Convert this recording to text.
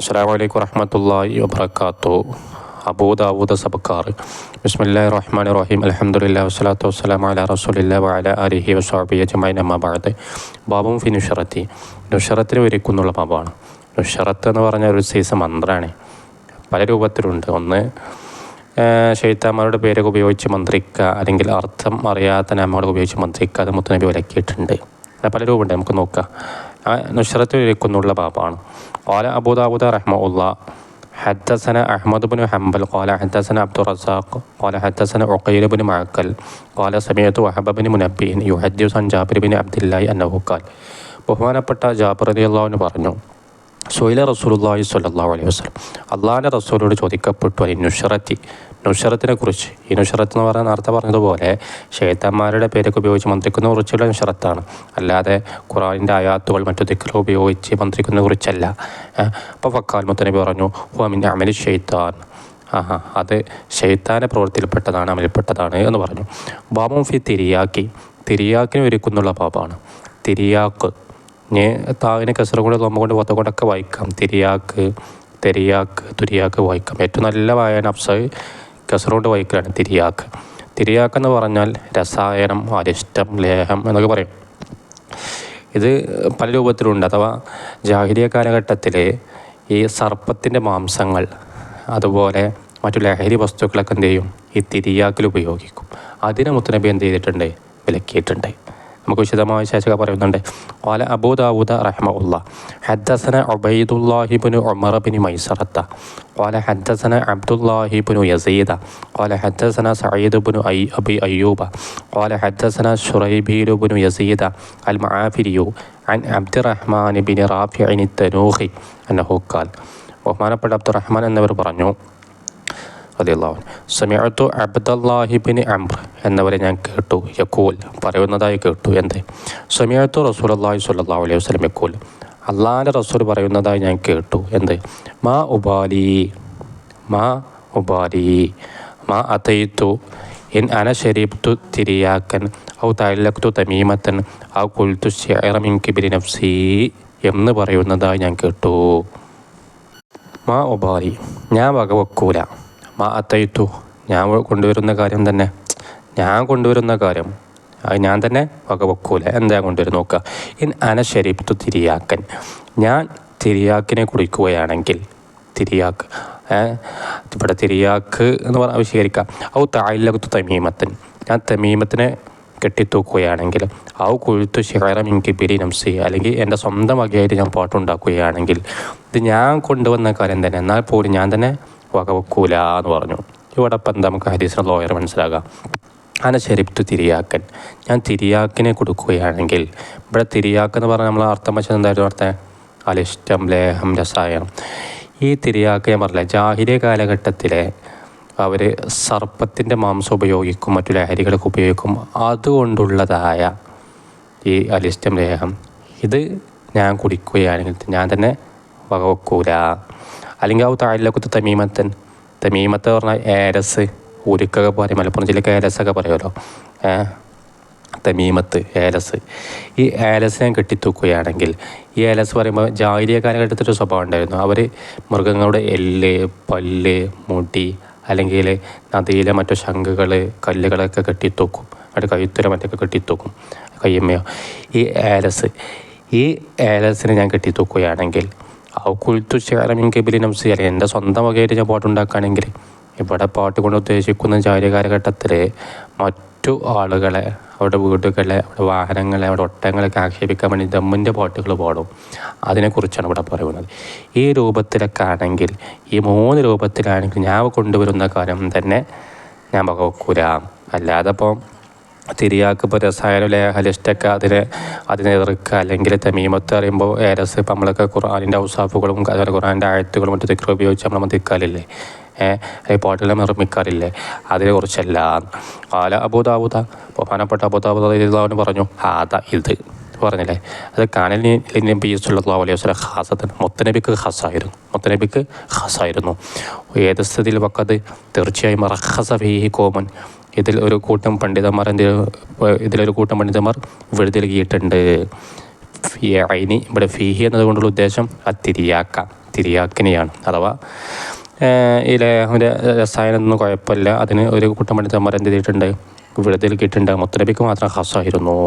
അസ്സാം വലൈക്കും വറഹമത്തല്ലാഹി വബർക്കാത്തു അബൂദാവൂദ സബക്കാർ ബിസ്മില്ലാ റഹ്മാൻ റഹീം. അലഹമുല്ലാ വസ്സലാത്തു വസ്സലാം അല റസൂലില്ല വല അലിഹി വസ്വാബി അജ്മൈൻ അമ്മാബാദ് ബാബും ഫി നുഷറത്തി. നുഷറത്തിന് ഒരുക്കുന്നുള്ള ബാബാണ്. നുഷറത്ത് എന്ന് പറഞ്ഞ ഒരു സൈസ് മന്ത്രമാണ് പല രൂപത്തിലുണ്ട്. ഒന്ന് ഷെയ്ത്താന്മാരുടെ പേരൊക്കെ ഉപയോഗിച്ച് മന്ത്രിക്കുക അല്ലെങ്കിൽ അർത്ഥം അറിയാത്ത നാമകൾ ഉപയോഗിച്ച് മന്ത്രിക്കുക അത് മുത്തനബി വിലക്കിയിട്ടുണ്ട്. പല രൂപമുണ്ട്. നമുക്ക് നോക്കാം. ആ നുഷറത്തിൽ ഇരിക്കുന്നുള്ള ബാബാണ് قال أبو داود رحمه الله حدثنا أحمد بن حنبل قال حدثنا عبد الرزاق قال حدثنا عقيل بن معقل قال سمعت وهب بن منبه يحدث عن جابر بن عبد الله أنه قال ബഹുമാനപ്പെട്ട ജാബർ അലി അള്ളാഹുവിന് പറഞ്ഞു സുഹൈല റസൂലുള്ളാഹി സ്വല്ലല്ലാഹു അലൈഹി വസ്ലം അള്ളാഹിന്റെ റസൂലോട് ചോദിക്കപ്പെട്ടു അലി നുഷറത്തി. നുഷറത്തിനെ കുറിച്ച്. ഈ നുഷറത്ത് എന്ന് പറയുന്ന നേരത്തെ പറഞ്ഞതുപോലെ ഷേത്തന്മാരുടെ പേരൊക്കെ ഉപയോഗിച്ച് മന്ത്രിക്കുന്ന കുറിച്ചുള്ള നുഷറത്താണ്. അല്ലാതെ ഖുറാനിന്റെ ആയാത്തുകൾ മറ്റു ദിക്കറ ഉപയോഗിച്ച് മന്ത്രിക്കുന്ന കുറിച്ചല്ല. അപ്പോൾ ഫക്കാൽ മുത്തനബി പറഞ്ഞു ഹുഅമിൻ അമലി ഷെയ്ത്താൻ ആഹാ അത് ഷെയ്ത്താന്റെ പ്രവൃത്തിയിൽപ്പെട്ടതാണ് അമലിൽപ്പെട്ടതാണ് എന്ന് പറഞ്ഞു. ബാബും ഫി തിരിയാക്കി. തിരിയാക്കിന് ഒരുക്കുന്നുള്ള ബാബാണ് തിരിയാക്ക് ഇനി താവിനെ കസറുകൊണ്ട് കൊണ്ട് തോമ്പ കൊണ്ട് പൊത്ത കൊണ്ടൊക്കെ വായിക്കാം. തിരിയാക്ക് തെരിയാക്ക് തുരിയാക്ക് വായിക്കാം. ഏറ്റവും നല്ല വായന അപ്സ കസറുകൊണ്ട് വായിക്കലാണ് തിരിയാക്ക്. തിരിയാക്ക് എന്ന് പറഞ്ഞാൽ രസായനം അരിഷ്ടം ലേഹം എന്നൊക്കെ പറയും. ഇത് പല രൂപത്തിലുണ്ട്. അഥവാ ജാഹിരിയ കാലഘട്ടത്തിൽ ഈ സർപ്പത്തിന്റെ മാംസങ്ങൾ അതുപോലെ മറ്റു ലഹരി വസ്തുക്കളൊക്കെ എന്ത് ചെയ്യും? ഈ തിരിയാക്കിൽ ഉപയോഗിക്കും. അതിനെ മുത്തനബി എന്ത് ചെയ്തിട്ടുണ്ട്? വിലക്കിയിട്ടുണ്ട്. നമുക്ക് വിശദമായ ശേഷക പറയുന്നുണ്ട്. വാല അബൂ ദാവൂദ റഹ്മ ഉള്ള ഹദ്ദസന ഒബൈദുല്ലാഹിബുനു ഒമറബിന് മൈസറത്ത. ഓല ഹദ്ദസന അബ്ദുല്ലാഹിബുനു യസീദ. വാല ഹദ്ദസന സയ്യിദ്ബുനു ഐ അബി അയ്യൂബ. ഓല ഹദ്ദസന ഷുറൈബീലുബുനു യസീദ അൽ മഹാഫിരിയു അൻ അബ്ദുറഹ്മാൻ ബിൻ റാഫി അനിത്തനൂഹി അന്നഹൂക്കാൽ ബഹുമാനപ്പെട്ട അബ്ദുറഹ്മാൻ എന്നിവർ പറഞ്ഞു റളിയല്ലാഹു സമയത്തു അബ്ദല്ലാഹിബിൻ അംർ എന്നവരെ ഞാൻ കേട്ടു. യക്കൂൽ പറയുന്നതായി കേട്ടു എന്ത്? സമയത്തു റസൂലല്ലാഹി സ്വല്ലല്ലാഹു അലൈഹി വസ്ലം യക്കൂൽ അള്ളാഹിന്റെ റസൂൽ പറയുന്നതായി ഞാൻ കേട്ടു എന്ത്? മാ ഉബാലി മാ ഉബാലി മാ അതയിത്തു ഇൻ അന ഷരീബ്തു തിരിയാക്കൻ ഔ തലക്തു തമീമത്തൻ ഔ കുൽത്തു ഷെയറമിൻ കിബിരി നഫ്സി എന്ന് പറയുന്നതായി ഞാൻ കേട്ടു. മാ ഉബാലി ഞാൻ വകവെക്കൂല. മാ ഞാൻ കൊണ്ടുവരുന്ന കാര്യം തന്നെ. ഞാൻ കൊണ്ടുവരുന്ന കാര്യം. അത് ഞാൻ തന്നെ വകവെക്കൂല. എന്താ കൊണ്ടുവരും നോക്കുക ഇൻ അന ടു തിരിയാക്കൻ. ഞാൻ തിരിയാക്കിനെ കുടിക്കുകയാണെങ്കിൽ തിരിയാക്ക് ഇവിടെ തിരിയാക്ക് എന്ന് പറഞ്ഞാൽ വിശീകരിക്കാം ഔ തായില്ലകത്തു തമീമത്തൻ. ഞാൻ തമീമത്തിനെ കെട്ടിത്തൂക്കുകയാണെങ്കിൽ ആ കൊഴുത്തു ശിഖരം എനിക്ക് ബിരി നംസി അല്ലെങ്കിൽ എന്റെ സ്വന്തം വകയായിട്ട് ഞാൻ പാട്ടുണ്ടാക്കുകയാണെങ്കിൽ ഇത് ഞാൻ കൊണ്ടുവന്ന കാര്യം തന്നെ. എന്നാൽ പോലും ഞാൻ തന്നെ വകവെക്കൂല എന്ന് പറഞ്ഞു. ഇവിടെ എന്താ നമുക്ക് ഹരീസിന് ലോയർ മനസ്സിലാകാം അന ശരിപ്തു തിരിയാക്കൻ. ഞാൻ തിരിയാക്കിനെ കൊടുക്കുകയാണെങ്കിൽ ഇവിടെ തിരിയാക്കെന്ന് പറഞ്ഞാൽ നമ്മൾ അർത്ഥം വെച്ചത് എന്തായിരുന്നു അർത്ഥം അലിഷ്ടം ലേഹം രസായനം ഈ തിരിയാക്ക് ഞാൻ പറഞ്ഞില്ല ജാഹിരിയ കാലഘട്ടത്തിലെ അവർ സർപ്പത്തിന്റെ മാംസം ഉപയോഗിക്കും മറ്റു ലഹരികളൊക്കെ ഉപയോഗിക്കും. അതുകൊണ്ടുള്ളതായ ഈ അലിഷ്ടം ലേഹം ഇത് ഞാൻ കുടിക്കുകയാണെങ്കിൽ ഞാൻ തന്നെ വകവെക്കൂല അല്ലെങ്കിൽ ആ താഴിലൊക്കെ തമീമത്തൻ തമീമത്ത് പറഞ്ഞാൽ ഏരസ്. ഉരുക്കൊക്കെ പറയും മലപ്പുറം ജില്ലക്ക് ഏരസൊക്കെ പറയുമല്ലോ തമീമത്ത് ഏലസ് ഈ ഏലസിനെ കെട്ടിത്തൂക്കുകയാണെങ്കിൽ ഈ ഏലസ് പറയുമ്പോൾ ജാഹിരിയ കാലഘട്ടത്തിലൊരു സ്വഭാവം ഉണ്ടായിരുന്നു. അവർ മൃഗങ്ങളുടെ എല്ല് പല്ല് മുടി അല്ലെങ്കിൽ നദിയിലെ മറ്റു ശംഖുകൾ കല്ലുകളൊക്കെ കെട്ടിത്തൂക്കും. അവിടെ കഴുത്തുര മറ്റൊക്കെ കെട്ടിത്തൂക്കും. കയ്യമ്മയോ? ഈ ഏലസ് ഈ ഏലസിനെ ഞാൻ കെട്ടിത്തൂക്കുകയാണെങ്കിൽ ആ കുൽത്തു ചേരമിൻ കെബിലി നംസി അല്ലെങ്കിൽ എന്റെ സ്വന്തം വകയായിട്ട് ഞാൻ പാട്ടുണ്ടാക്കുകയാണെങ്കിൽ ഇവിടെ പാട്ട് കൊണ്ട് ഉദ്ദേശിക്കുന്ന ജാതി കാലഘട്ടത്തിൽ മറ്റു ആളുകളെ അവരുടെ വീടുകളെ അവരുടെ വാഹനങ്ങളെ അവരുടെ ഒട്ടങ്ങളൊക്കെ ആക്ഷേപിക്കാൻ വേണ്ടി ദമ്മിന്റെ പാട്ടുകൾ പാടും. അതിനെക്കുറിച്ചാണ് ഇവിടെ പറയുന്നത്. ഈ രൂപത്തിലൊക്കെ ആണെങ്കിൽ ഈ മൂന്ന് രൂപത്തിലാണെങ്കിൽ ഞാൻ കൊണ്ടുവരുന്ന കാര്യം തന്നെ ഞാൻ വകവെക്കൂല. അല്ലാതെ ഇപ്പോൾ തിരിയാക്ക് ഇപ്പോൾ രസായന ലേഹലിസ്റ്റൊക്കെ അതിനെ അതിനെ എതിർക്കുക അല്ലെങ്കിൽ തമീമത്ത് അറിയുമ്പോൾ ഏരസ് ഇപ്പം നമ്മളൊക്കെ ഖുറാനിന്റെ ഔസാഫുകളും അതുപോലെ ഖുറാനിന്റെ ആയത്തുകളും മറ്റു ദിക്കർ ഉപയോഗിച്ച് നമ്മൾ മതിക്കാറില്ലേ? പാട്ടുകളെ നിർമ്മിക്കാറില്ലേ? അതിനെക്കുറിച്ചല്ല ആല അബൂദാബുദ ബഹുമാനപ്പെട്ട അബൂദാബുദാബുദാവിന് ഇതിൽ ഒരു കൂട്ടം പണ്ഡിതന്മാർ എന്ത് ഇതിലൊരു കൂട്ടം പണ്ഡിതന്മാർ വെളുതി നൽകിയിട്ടുണ്ട് ഫി ഇവിടെ ഫിഹി എന്നതുകൊണ്ടുള്ള ഉദ്ദേശം അത്തിരിയാക്ക തിരിയാക്കിനെയാണ്. അഥവാ ഈ ലേഹന്റെ രസായനമൊന്നും കുഴപ്പമില്ല. അതിന് ഒരു കൂട്ടം പണ്ഡിതന്മാർ എന്ത് ചെയ്തിട്ടുണ്ട്? വെളുതി നൽകിയിട്ടുണ്ട് മുത്തനബിക്ക് മാത്രം ഹസായിരുന്നു